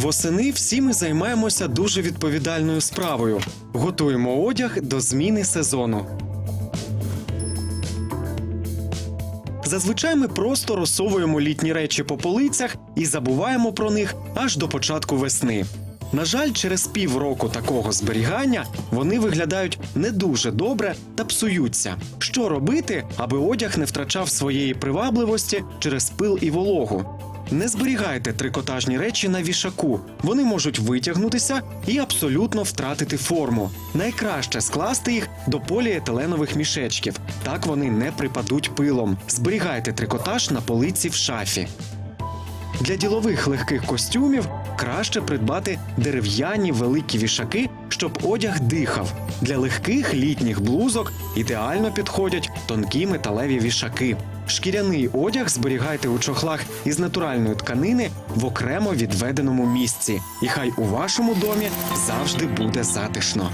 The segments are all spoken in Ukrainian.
Восени всі ми займаємося дуже відповідальною справою. Готуємо одяг до зміни сезону. Зазвичай ми просто розсовуємо літні речі по полицях і забуваємо про них аж до початку весни. На жаль, через півроку такого зберігання вони виглядають не дуже добре та псуються. Що робити, аби одяг не втрачав своєї привабливості через пил і вологу? Не зберігайте трикотажні речі на вішаку. Вони можуть витягнутися і абсолютно втратити форму. Найкраще скласти їх до поліетиленових мішечків. Так вони не припадуть пилом. Зберігайте трикотаж на полиці в шафі. Для ділових легких костюмів краще придбати дерев'яні великі вішаки, щоб одяг дихав. Для легких літніх блузок ідеально підходять тонкі металеві вішаки. Шкіряний одяг зберігайте у чохлах із натуральної тканини в окремо відведеному місці. І хай у вашому домі завжди буде затишно.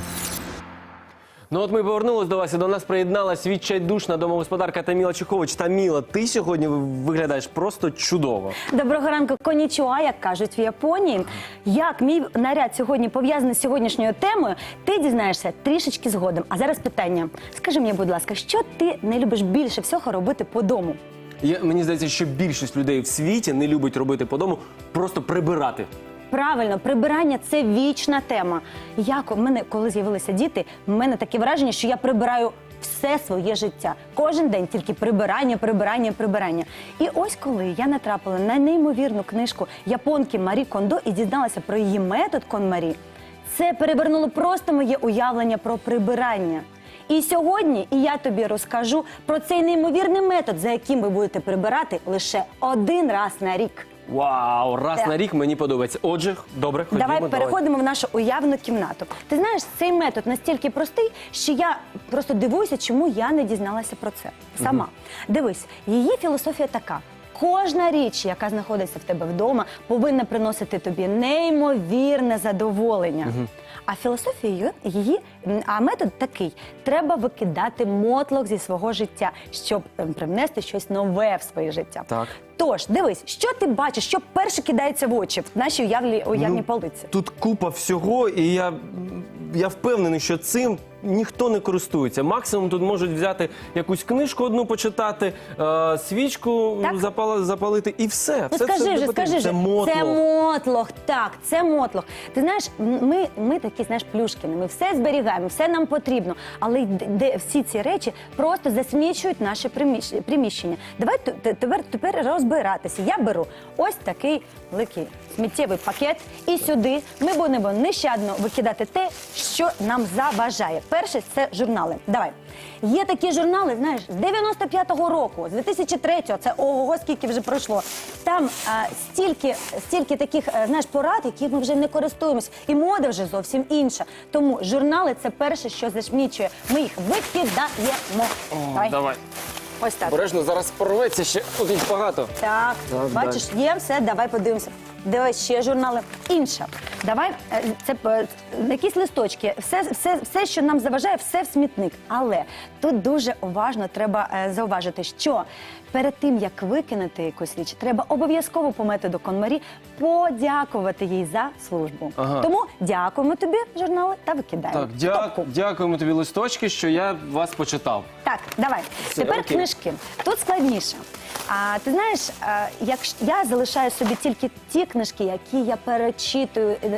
Ну от ми повернулись до вас і до нас приєдналась відчайдушна домогосподарка Таміла Чехович. Таміла, ти сьогодні виглядаєш просто чудово. Доброго ранку, конічуа, як кажуть в Японії. Як мій наряд сьогодні пов'язаний з сьогоднішньою темою, ти дізнаєшся трішечки згодом. А зараз питання: скажи мені, будь ласка, що ти не любиш більше всього робити по дому? Я, мені здається, що більшість людей в світі не любить робити по дому, просто прибирати. Правильно, прибирання це вічна тема. Як у мене, коли з'явилися діти, в мене таке враження, що я прибираю все своє життя. Кожен день тільки прибирання, прибирання, прибирання. І ось коли я натрапила на неймовірну книжку японки Марі Кондо і дізналася про її метод Конмарі, це перевернуло просто моє уявлення про прибирання. І сьогодні і я тобі розкажу про цей неймовірний метод, за яким ви будете прибирати лише один раз на рік. Вау, раз Так. на рік мені подобається. Отже, добре, ходімо. Давай переходимо в нашу уявну кімнату. Ти знаєш, цей метод настільки простий, що я просто дивуюся, чому я не дізналася про це сама. Дивись, її філософія така. Кожна річ, яка знаходиться в тебе вдома, повинна приносити тобі неймовірне задоволення. А філософія її- а метод такий: треба викидати мотлох зі свого життя, щоб ем, привнести щось нове в своє життя. Так. Тож, дивись, що ти бачиш, що перше кидається в очі в нашій уявлі уявній Ну, полиці. Тут купа всього, і я, я впевнений, що цим ніхто не користується. Максимум тут можуть взяти якусь книжку одну почитати, е, свічку Так. запала- запалити і все. Ну все скажи вже, потрібно. скажи це вже. мотлох. Це мотлох, так, це мотлох. Ти знаєш, ми, ми такі, знаєш, плюшкини, ми все зберігаємо, все нам потрібно. Але й де- де всі ці речі просто засмічують наше приміщ- приміщення. Давай т- т- тепер, тепер розбиратися. Я беру ось такий великий сміттєвий пакет, і сюди ми будемо нещадно викидати те, що нам заважає. Перше це журнали. Давай. Є такі журнали, знаєш, з 95-го року, з 2003-го, це ого, скільки вже пройшло. Там а, стільки, стільки таких е, знаєш, порад, які ми вже не користуємось. І мода вже зовсім інша. Тому журнали це перше, що засмічує. Ми їх викидаємо. Давай. Давай. Ось так. Обережно зараз порветься ще тут їх багато. Так, Так, бачиш, є все, давай подивимося. Дивись, ще журнали. Інша. Давай е, це е, якісь листочки. Все, все, все, що нам заважає, все в смітник. Але тут дуже уважно треба е, зауважити, що перед тим як викинути якусь річ, треба обов'язково по методу Конмарі подякувати їй за службу. Ага. Тому дякуємо тобі, журнали, та викидаємо. Так, дя... Дякуємо тобі листочки, що я вас почитав. Так, давай. Все, Тепер окей. книжки. Тут складніше. А ти знаєш, е, як я залишаю собі тільки ті книжки, які я перечитую е,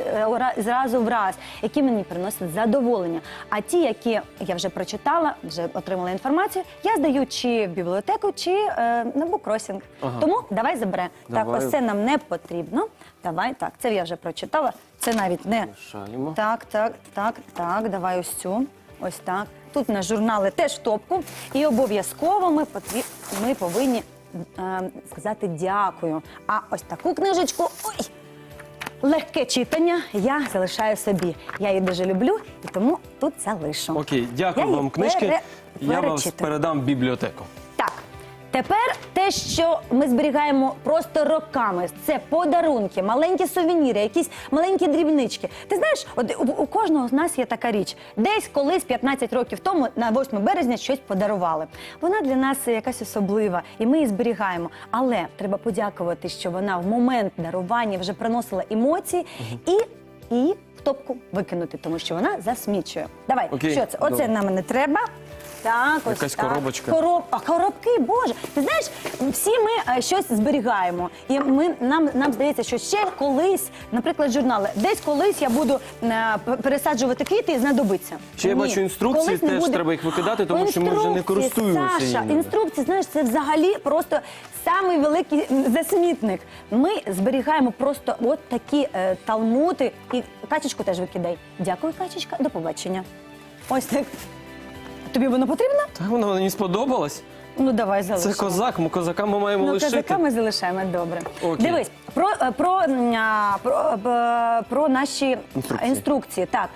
е, зразу в раз, які мені приносять задоволення. А ті, які я вже прочитала, вже отримала інформацію, я здаю чи в бібліотеку, чи е, на буккросінг. Ага. Тому давай заберемо. Так, ось це нам не потрібно. Давай, так, це я вже прочитала. Це навіть не Шалімо. так, так, так, так. Давай ось цю. Ось так. Тут на журнали теж в топку. І обов'язково ми, потрі... ми повинні сказати дякую. А ось таку книжечку. Ой! Легке читання я залишаю собі. Я її дуже люблю і тому тут залишу. Окей, дякую Я її вам, книжки. пере- Я вам перечитую. передам в бібліотеку. Тепер те, що ми зберігаємо просто роками, це подарунки, маленькі сувеніри, якісь маленькі дрібнички. Ти знаєш, от у, у кожного з нас є така річ. Десь колись 15 років тому, на 8 березня, щось подарували. Вона для нас якась особлива, і ми її зберігаємо. Але треба подякувати, що вона в момент дарування вже приносила емоції і. І в топку викинути, тому що вона засмічує. Давай, Окей, що це? Оце добре. нам не треба. Так, ось Якась так. коробочка. Короб... А коробки, боже, ти знаєш, всі ми е, щось зберігаємо. І ми нам, нам здається, що ще колись, наприклад, журнали, десь колись я буду е, п- пересаджувати квіти і знадобиться. Ще я Ні, бачу інструкції, колись не теж треба їх викидати, тому що ми вже не Інструкції, користуємося Саша, інструкції, знаєш, це взагалі просто самий великий м, засмітник. Ми зберігаємо просто от такі е, талмути. І качечку теж викидай. Дякую, качечка. До побачення. Ось так. Тобі воно потрібно? Так вона мені сподобалась. Ну давай залишимо. Це козак, ми козака ми маємо Ну, лишити. козака ми залишаємо добре. Окей. Дивись, про, е, про, про, е, про наші Інструкції. інструкції. Так,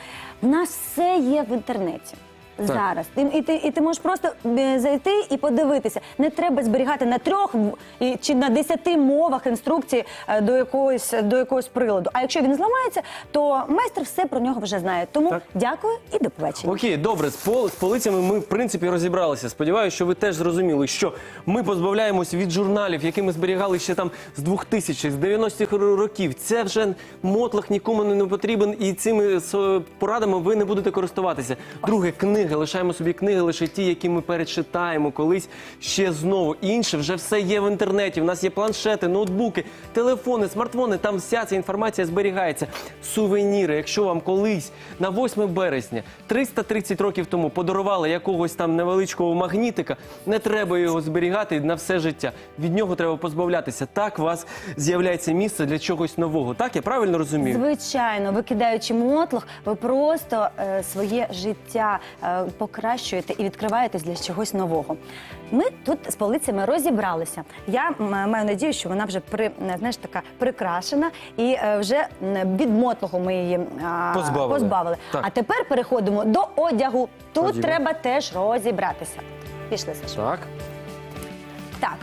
в нас все є в інтернеті. Зараз Ти- і ти, і ти можеш просто е, зайти і подивитися. Не треба зберігати на трьох м- і- чи на десяти мовах інструкції е, до якогось до якогось приладу. А якщо він зламається, то майстер все про нього вже знає. Тому Так. дякую і до побачення. Окей, добре, з, пол, з полицями ми в принципі розібралися. Сподіваюся, що ви теж зрозуміли, що ми позбавляємось від журналів, які ми зберігали ще там з 2000 з 90-х років. Це вже мотлах нікому не потрібен, і цими с- порадами ви не будете користуватися. Друге, книги. Лишаємо собі книги, лише ті, які ми перечитаємо колись ще знову. Інше вже все є в інтернеті. У нас є планшети, ноутбуки, телефони, смартфони. Там вся ця інформація зберігається. Сувеніри. Якщо вам колись на 8 березня 330 років тому подарували якогось там невеличкого магнітика, не треба його зберігати на все життя. Від нього треба позбавлятися. Так у вас з'являється місце для чогось нового. Так я правильно розумію? Звичайно, викидаючи мотлох, ви просто е, своє життя е, покращуєте і відкриваєтесь для чогось нового. Ми тут з полицями розібралися. Я м, маю надію, що вона вже при е, знаєш така прикрашена, і е, вже м, від ми її а, Позбавили. позбавили. Так. А тепер переходимо до одягу. Тут Ходімо. треба теж розібратися. Пішли, Саша. Так. Так.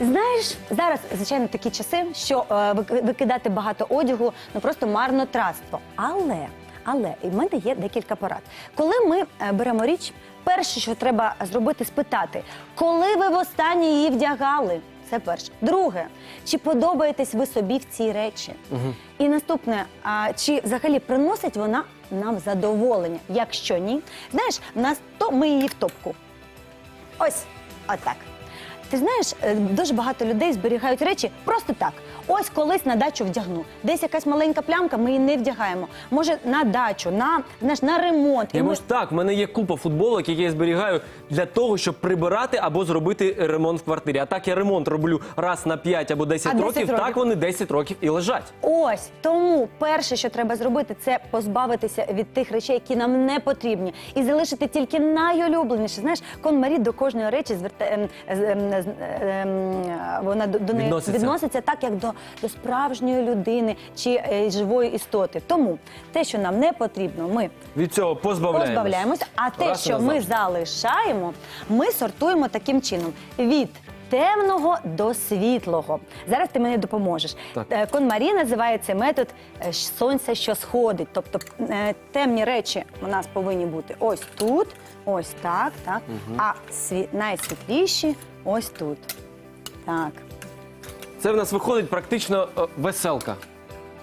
Знаєш, зараз, звичайно, такі часи, що е, вик- викидати багато одягу ну просто марнотратство. Але, але в мене є декілька порад. Коли ми е, беремо річ, перше, що треба зробити, спитати, коли ви востаннє її вдягали. Це перше. Друге, чи подобаєтесь ви собі в цій речі? І наступне, а, чи взагалі приносить вона нам задоволення? Якщо ні, знаєш, в нас то ми її в топку. Ось, отак. Ти знаєш, е, дуже багато людей зберігають речі просто так. Ось колись на дачу вдягну. Десь якась маленька плямка, ми її не вдягаємо. Може, на дачу, на, знаєш, на ремонт. І Я ми- можу так, в мене є купа футболок, які я зберігаю для того, щоб прибирати або зробити ремонт в квартирі. А так я ремонт роблю раз на 5 або 10, А 10 років, років? так вони 10 років і лежать. Ось тому перше, що треба зробити, це позбавитися від тих речей, які нам не потрібні, і залишити тільки найулюбленіше. Знаєш, кон Марі до кожної речі зверта... ем, ем, ем, вона до неї Відноситься. відноситься так, як до, до справжньої людини чи е, живої істоти. Тому те, що нам не потрібно, ми Від цього позбавляємось. позбавляємося. А те, Раз і що ми назавжди. залишаємо, ми сортуємо таким чином від. Темного до світлого. Зараз ти мені допоможеш. Так. Е, Конмарі називає цей метод е, щ- сонце, що сходить. Тобто е, темні речі у нас повинні бути ось тут, ось так, так. А сві... найсвітліші ось тут. Так. Це в нас виходить практично е, веселка.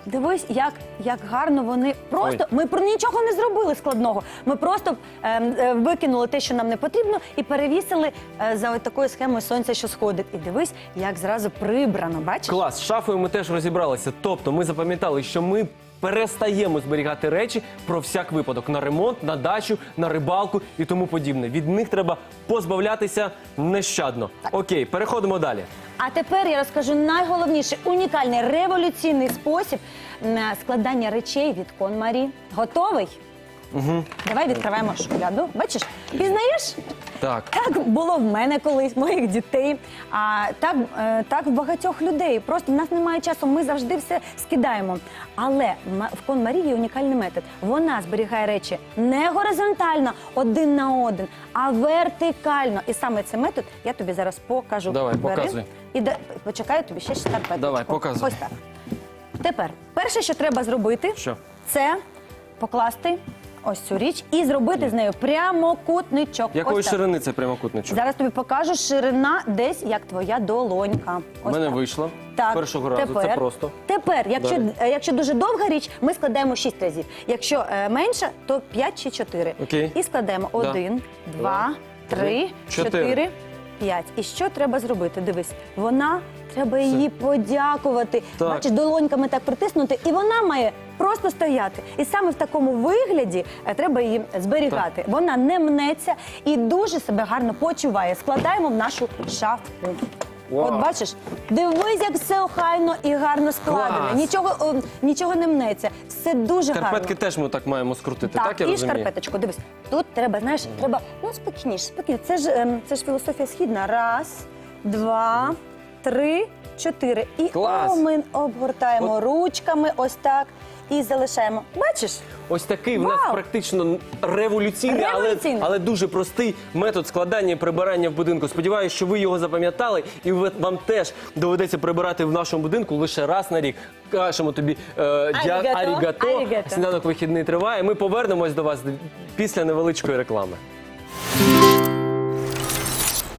Дивись, як, як гарно вони просто. Ой. Ми про нічого не зробили складного. Ми просто ем, е, викинули те, що нам не потрібно, і перевісили е, за ось такою схемою сонця, що сходить. І дивись, як зразу прибрано. Бачиш? Клас, з шафою ми теж розібралися. Тобто ми запам'ятали, що ми перестаємо зберігати речі про всяк випадок на ремонт, на дачу, на рибалку і тому подібне. Від них треба позбавлятися нещадно. Окей, переходимо далі. А тепер я розкажу найголовніше унікальний революційний спосіб на складання речей від Конмарі. Готовий? Давай відкриваємо шухляду. Бачиш, пізнаєш? Так. Так було в мене колись, моїх дітей. А так, е, так в багатьох людей. Просто в нас немає часу, ми завжди все скидаємо. Але ма- в Конмарії унікальний метод. Вона зберігає речі не горизонтально один на один, а вертикально. І саме цей метод я тобі зараз покажу. Давай, Бери. показуй. І да- почекаю тобі ще шкарпеточку. Давай, показуй. Ось так. Тепер, перше, що треба зробити, Що? це покласти ось цю річ і зробити з нею прямокутничок. Якої Ось так. ширини це прямокутничок? Зараз тобі покажу ширина десь як твоя долонька. У Ось мене так. вийшло. Так, Першого разу тепер, це просто. Тепер, якщо, Далі. е, якщо дуже довга річ, ми складаємо 6 разів. Якщо е, менше, то 5 чи 4. Окей. І складемо Да. 1, 2, три, 3, чотири. 4, 5. І що треба зробити? Дивись, вона, треба її подякувати. Так. Бачиш, долоньками так притиснути, і вона має просто стояти. І саме в такому вигляді е, треба її зберігати. Вона не мнеться і дуже себе гарно почуває. Складаємо в нашу шафу. Вау. От бачиш, дивись, як все охайно і гарно складено. Клас. Нічого, о, нічого не мнеться. Все дуже гарно. теж ми так маємо скрутити, так, Так, я і розумію? шкарпеточку. Дивись, тут треба, знаєш, треба ну спокійніше, спокійніше. Це ж ем, це ж філософія східна. Раз, два, три, чотири. І Клас. о, ми обгортаємо От- ручками, ось так. І залишаємо. Бачиш? Ось такий в нас Вау! практично революційний, але, Революційний. але дуже простий метод складання і прибирання в будинку. Сподіваюся, що ви його запам'ятали, і ви- вам теж доведеться прибирати в нашому будинку лише раз на рік. Кажемо тобі е, дя- Арігато. арігато. Арігато. Сніданок вихідний триває. Ми повернемось до вас після невеличкої реклами.